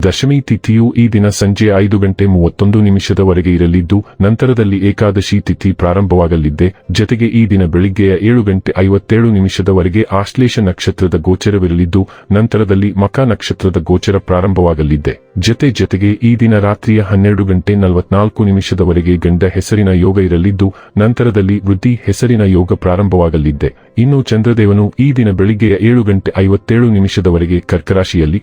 ದಶಮಿ ತಿಥಿಯು ಈ ದಿನ ಸಂಜೆ ಐದು ಗಂಟೆ ಮೂವತ್ತೊಂದು ನಿಮಿಷದವರೆಗೆ ಇರಲಿದ್ದು, ನಂತರದಲ್ಲಿ ಏಕಾದಶಿ ತಿಥಿ ಪ್ರಾರಂಭವಾಗಲಿದ್ದೆ ಜತೆಗೆ ಈ ದಿನ ಬೆಳಿಗ್ಗೆಯ ಏಳು ಗಂಟೆ ಐವತ್ತೇಳು ನಿಮಿಷದವರೆಗೆ ಆಶ್ಲೇಷ ನಕ್ಷತ್ರದ ಗೋಚರವಿರಲಿದ್ದು, ನಂತರದಲ್ಲಿ ಮಕ ನಕ್ಷತ್ರದ ಗೋಚರ ಪ್ರಾರಂಭವಾಗಲಿದ್ದೆ ಜತೆ ಜತೆಗೆ ಈ ದಿನ ರಾತ್ರಿಯ ಹನ್ನೆರಡು ಗಂಟೆ ನಲವತ್ನಾಲ್ಕು ನಿಮಿಷದವರೆಗೆ ಗಂಡ ಹೆಸರಿನ ಯೋಗ ಇರಲಿದ್ದು, ನಂತರದಲ್ಲಿ ವೃದ್ಧಿ ಹೆಸರಿನ ಯೋಗ ಪ್ರಾರಂಭವಾಗಲಿದ್ದೆ ಇನ್ನು ಚಂದ್ರದೇವನು ಈ ದಿನ ಬೆಳಿಗ್ಗೆಯ ಏಳು ಗಂಟೆ ಐವತ್ತೇಳು ನಿಮಿಷದವರೆಗೆ ಕರ್ಕರಾಶಿಯಲ್ಲಿ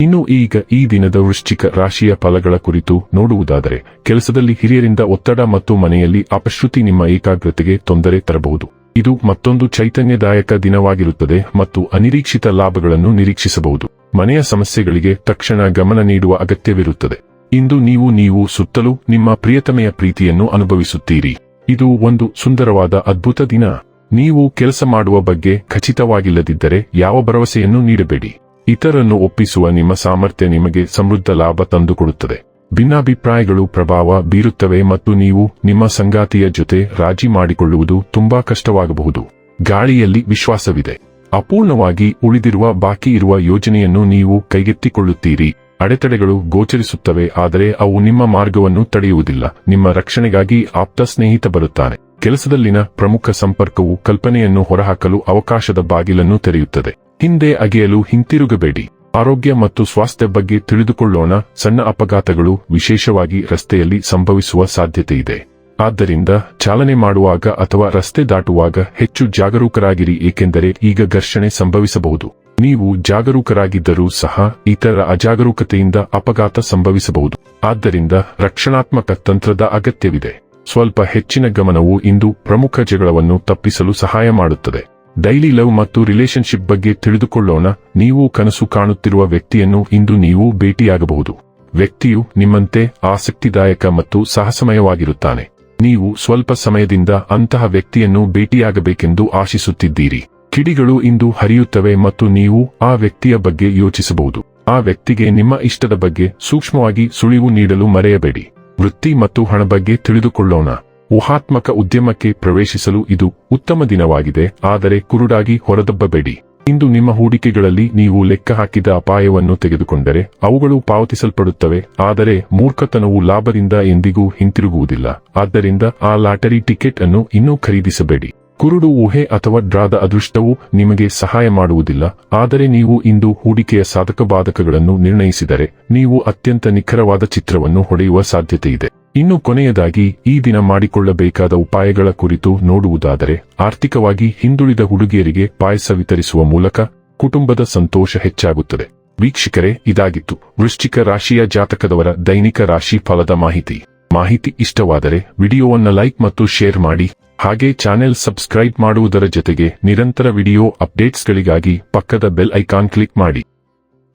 ಇನ್ನು ಈಗ ಈ ದಿನದ ವೃಶ್ಚಿಕ ರಾಶಿಯ ಫಲಗಳ ಕುರಿತು ನೋಡುವುದಾದರೆ, ಕೆಲಸದಲ್ಲಿ ಹಿರಿಯರಿಂದ ಒತ್ತಡ ಮತ್ತು ಮನೆಯಲ್ಲಿ ಅಪಶ್ರುತಿ ನಿಮ್ಮ ಏಕಾಗ್ರತೆಗೆ ತೊಂದರೆ ತರಬಹುದು. ಇದು ಮತ್ತೊಂದು ಚೈತನ್ಯದಾಯಕ ದಿನವಾಗಿರುತ್ತದೆ ಮತ್ತು ಅನಿರೀಕ್ಷಿತ ಲಾಭಗಳನ್ನು ನಿರೀಕ್ಷಿಸಬಹುದು. ಮನೆಯ ಸಮಸ್ಯೆಗಳಿಗೆ ತಕ್ಷಣ ಗಮನ ನೀಡುವ ಅಗತ್ಯವಿರುತ್ತದೆ. ಇಂದು ನೀವು ನೀವು ಸುತ್ತಲೂ ನಿಮ್ಮ ಪ್ರಿಯತಮೆಯ ಪ್ರೀತಿಯನ್ನು ಅನುಭವಿಸುತ್ತೀರಿ. ಇದು ಒಂದು ಸುಂದರವಾದ ಅದ್ಭುತ ದಿನ. ನೀವು ಕೆಲಸ ಮಾಡುವ ಬಗ್ಗೆ ಖಚಿತವಾಗಿಲ್ಲದಿದ್ದರೆ ಯಾವ ಭರವಸೆಯನ್ನು ನೀಡಬೇಡಿ. ಇತರನ್ನು ಒಪ್ಪಿಸುವ ನಿಮ್ಮ ಸಾಮರ್ಥ್ಯ ನಿಮಗೆ ಸಮೃದ್ಧ ಲಾಭ ತಂದುಕೊಡುತ್ತದೆ. ಭಿನ್ನಾಭಿಪ್ರಾಯಗಳು ಪ್ರಭಾವ ಬೀರುತ್ತವೆ ಮತ್ತು ನೀವು ನಿಮ್ಮ ಸಂಗಾತಿಯ ಜೊತೆ ರಾಜಿ ಮಾಡಿಕೊಳ್ಳುವುದು ತುಂಬಾ ಕಷ್ಟವಾಗಬಹುದು. ಗಾಳಿಯಲ್ಲಿ ವಿಶ್ವಾಸವಿದೆ. ಅಪೂರ್ಣವಾಗಿ ಉಳಿದಿರುವ ಬಾಕಿ ಇರುವ ಯೋಜನೆಯನ್ನು ನೀವು ಕೈಗೆತ್ತಿಕೊಳ್ಳುತ್ತೀರಿ. ಅಡೆತಡೆಗಳು ಗೋಚರಿಸುತ್ತವೆ, ಆದರೆ ಅವು ನಿಮ್ಮ ಮಾರ್ಗವನ್ನು ತಡೆಯುವುದಿಲ್ಲ. ನಿಮ್ಮ ರಕ್ಷಣೆಗಾಗಿ ಆಪ್ತ ಸ್ನೇಹಿತ ಬರುತ್ತಾನೆ. ಕೆಲಸದಲ್ಲಿನ ಪ್ರಮುಖ ಸಂಪರ್ಕವು ಕಲ್ಪನೆಯನ್ನು ಹೊರಹಾಕಲು ಅವಕಾಶದ ಬಾಗಿಲನ್ನು ತೆರೆಯುತ್ತದೆ. ಹಿಂದೆ ಅಗೆಯಲು ಹಿಂತಿರುಗಬೇಡಿ. ಆರೋಗ್ಯ ಮತ್ತು ಸ್ವಾಸ್ಥ್ಯ ಬಗ್ಗೆ ತಿಳಿದುಕೊಳ್ಳೋಣ. ಸಣ್ಣ ಅಪಘಾತಗಳು ವಿಶೇಷವಾಗಿ ರಸ್ತೆಯಲ್ಲಿ ಸಂಭವಿಸುವ ಸಾಧ್ಯತೆ ಇದೆ ಆದ್ದರಿಂದ ಚಾಲನೆ ಮಾಡುವಾಗ ಅಥವಾ ರಸ್ತೆ ದಾಟುವಾಗ ಹೆಚ್ಚು ಜಾಗರೂಕರಾಗಿರಿ, ಏಕೆಂದರೆ ಈಗ ಘರ್ಷಣೆ ಸಂಭವಿಸಬಹುದು. ನೀವು ಜಾಗರೂಕರಾಗಿದ್ದರೂ ಸಹ ಇತರ ಅಜಾಗರೂಕತೆಯಿಂದ ಅಪಘಾತ ಸಂಭವಿಸಬಹುದು. ಆದ್ದರಿಂದ ರಕ್ಷಣಾತ್ಮಕ ತಂತ್ರದ ಅಗತ್ಯವಿದೆ. ಸ್ವಲ್ಪ ಹೆಚ್ಚಿನ ಗಮನವು ಇಂದು ಪ್ರಮುಖ ಜಗಳವನ್ನು ತಪ್ಪಿಸಲು ಸಹಾಯ ಮಾಡುತ್ತದೆ. ಡೈಲಿ ಲವ್ ಮತ್ತು ರಿಲೇಶನ್ಶಿಪ್ ಬಗ್ಗೆ ತಿಳಿದುಕೊಳ್ಳೋಣ. ನೀವು ಕನಸು ಕಾಣುತ್ತಿರುವ ವ್ಯಕ್ತಿಯನ್ನು ಇಂದು ನೀವು ಭೇಟಿಯಾಗಬಹುದು. ವ್ಯಕ್ತಿಯು ನಿಮ್ಮಂತೆ ಆಸಕ್ತಿದಾಯಕ ಮತ್ತು ಸಾಹಸಮಯವಾಗಿರುತ್ತಾನೆ. ನೀವು ಸ್ವಲ್ಪ ಸಮಯದಿಂದ ಅಂತಹ ವ್ಯಕ್ತಿಯನ್ನು ಭೇಟಿಯಾಗಬೇಕೆಂದು ಆಶಿಸುತ್ತಿದ್ದೀರಿ. ಕಿಡಿಗಳು ಇಂದು ಹರಿಯುತ್ತವೆ ಮತ್ತು ನೀವು ಆ ವ್ಯಕ್ತಿಯ ಬಗ್ಗೆ ಯೋಚಿಸಬಹುದು. ಆ ವ್ಯಕ್ತಿಗೆ ನಿಮ್ಮ ಇಷ್ಟದ ಬಗ್ಗೆ ಸೂಕ್ಷ್ಮವಾಗಿ ಸುಳಿವು ನೀಡಲು ಮರೆಯಬೇಡಿ. ವೃತ್ತಿ ಮತ್ತು ಹಣ ಬಗ್ಗೆ ತಿಳಿದುಕೊಳ್ಳೋಣ. ಊಹಾತ್ಮಕ ಉದ್ಯಮಕ್ಕೆ ಪ್ರವೇಶಿಸಲು ಇದು ಉತ್ತಮ ದಿನವಾಗಿದೆ, ಆದರೆ ಕುರುಡಾಗಿ ಹೊರದಬ್ಬಬೇಡಿ. ಇಂದು ನಿಮ್ಮ ಹೂಡಿಕೆಗಳಲ್ಲಿ ನೀವು ಲೆಕ್ಕ ಹಾಕಿದ ಅಪಾಯವನ್ನು ತೆಗೆದುಕೊಂಡರೆ ಅವುಗಳು ಪಾವತಿಸಲ್ಪಡುತ್ತವೆ, ಆದರೆ ಮೂರ್ಖತನವು ಲಾಭದಿಂದ ಎಂದಿಗೂ ಹಿಂತಿರುಗುವುದಿಲ್ಲ. ಆದ್ದರಿಂದ ಆ ಲಾಟರಿ ಟಿಕೆಟ್ ಅನ್ನು ಇನ್ನೂ ಖರೀದಿಸಬೇಡಿ. ಕುರುಡು ಊಹೆ ಅಥವಾ ಡ್ರಾದ ಅದೃಷ್ಟವು ನಿಮಗೆ ಸಹಾಯ ಮಾಡುವುದಿಲ್ಲ, ಆದರೆ ನೀವು ಇಂದು ಹೂಡಿಕೆಯ ಸಾಧಕ ಬಾಧಕಗಳನ್ನು ನಿರ್ಣಯಿಸಿದರೆ ನೀವು ಅತ್ಯಂತ ನಿಖರವಾದ ಚಿತ್ರವನ್ನು ಹೊಡೆಯುವ ಸಾಧ್ಯತೆಯಿದೆ. ಇನ್ನು ಕೊನೆಯದಾಗಿ ಈ ದಿನ ಮಾಡಿಕೊಳ್ಳಬೇಕಾದ ಉಪಾಯಗಳ ಕುರಿತು ನೋಡುವುದಾದರೆ, ಆರ್ಥಿಕವಾಗಿ ಹಿಂದುಳಿದ ಹುಡುಗಿಯರಿಗೆ ಪಾಯಸ ವಿತರಿಸುವ ಮೂಲಕ ಕುಟುಂಬದ ಸಂತೋಷ ಹೆಚ್ಚಾಗುತ್ತದೆ. ವೀಕ್ಷಕರೇ, ಇದಾಗಿತ್ತು ವೃಶ್ಚಿಕ ರಾಶಿಯ ಜಾತಕದವರ ದೈನಿಕ ರಾಶಿ ಫಲದ ಮಾಹಿತಿ. ಮಾಹಿತಿ ಇಷ್ಟವಾದರೆ ವಿಡಿಯೋವನ್ನ ಲೈಕ್ ಮತ್ತು ಶೇರ್ ಮಾಡಿ, ಹಾಗೆ ಚಾನೆಲ್ ಸಬ್ಸ್ಕ್ರೈಬ್ ಮಾಡುವುದರ ಜೊತೆಗೆ ನಿರಂತರ ವಿಡಿಯೋ ಅಪ್ಡೇಟ್ಸ್ಗಳಿಗಾಗಿ ಪಕ್ಕದ ಬೆಲ್ ಐಕಾನ್ ಕ್ಲಿಕ್ ಮಾಡಿ.